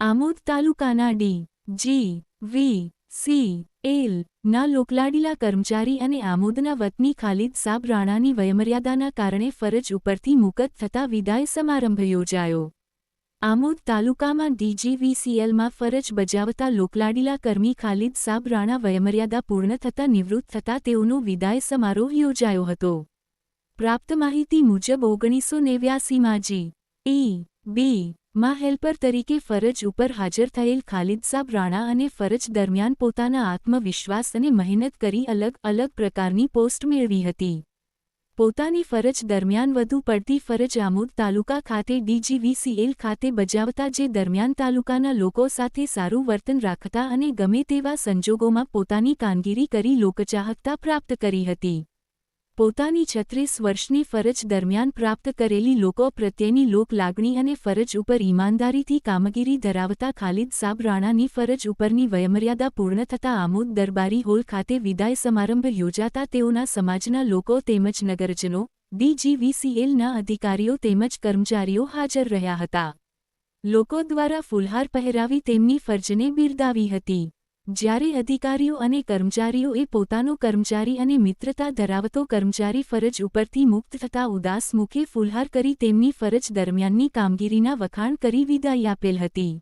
આમોદ તાલુકાના D, G, V, C, L, ના લોકલાડીલા કર્મચારી અને આમોદના વતની ખાલિદ સાબ રાણાની વયમર્યાદાના કારણે ફરજ ઉપરથી મુકત થતા વિદાય સમારંભ યોજાયો. આમોદ તાલુકામાં ડીજીવીસીએલમાં ફરજ બજાવતા લોકલાડીલા કર્મી ખાલિદ સાબ રાણા વયમર્યાદા પૂર્ણ થતાં નિવૃત્ત થતાં તેઓનો વિદાય સમારોહ યોજાયો હતો. પ્રાપ્ત માહિતી મુજબ ઓગણીસો નેવ્યાસીમાં જી, ઈ બી. માં હેલ્પર તરીકે ફરજ ઉપર હાજર થયેલ ખાલિદ સાબ રાણા અને ફરજ દરમિયાન પોતાના આત્મવિશ્વાસ અને મહેનત કરી અલગ અલગ પ્રકારની પોસ્ટ મેળવી હતી. પોતાની ફરજ દરમિયાન વધુ પડતી ફરજ આમોદ તાલુકા ખાતે ડીજીવીસીએલ ખાતે બજાવતા જે દરમિયાન તાલુકાના લોકો સાથે સારું વર્તન રાખતા અને ગમે તેવા સંજોગોમાં પોતાની કામગીરી કરી લોકચાહકતા પ્રાપ્ત કરી હતી. પોતાની છત્રીસ વર્ષની ફરજ દરમિયાન પ્રાપ્ત કરેલી લોકો પ્રત્યેની લોકલાગણી અને ફરજ ઉપર ઈમાનદારીથી કામગીરી ધરાવતા ખાલિદ સાબ રાણાની ફરજ ઉપરની વયમર્યાદા પૂર્ણ થતાં આમોદ દરબારી હોલ ખાતે વિદાય સમારંભ યોજાતા તેઓના સમાજના લોકો તેમજ નગરજનો, ડીજીવીસીએલના અધિકારીઓ તેમજ કર્મચારીઓ હાજર રહ્યા હતા. લોકો દ્વારા ફુલહાર પહેરાવી તેમની ફરજને બિરદાવી હતી. જ્યારે અધિકારીઓ અને કર્મચારીઓએ પોતાનો કર્મચારી અને મિત્રતા ધરાવતો કર્મચારી ફરજ ઉપરથી મુક્ત થતા ઉદાસ મુખે ફુલહાર કરી તેમની ફરજ દરમિયાનની કામગીરીના વખાણ કરી વિદાય આપેલ હતી.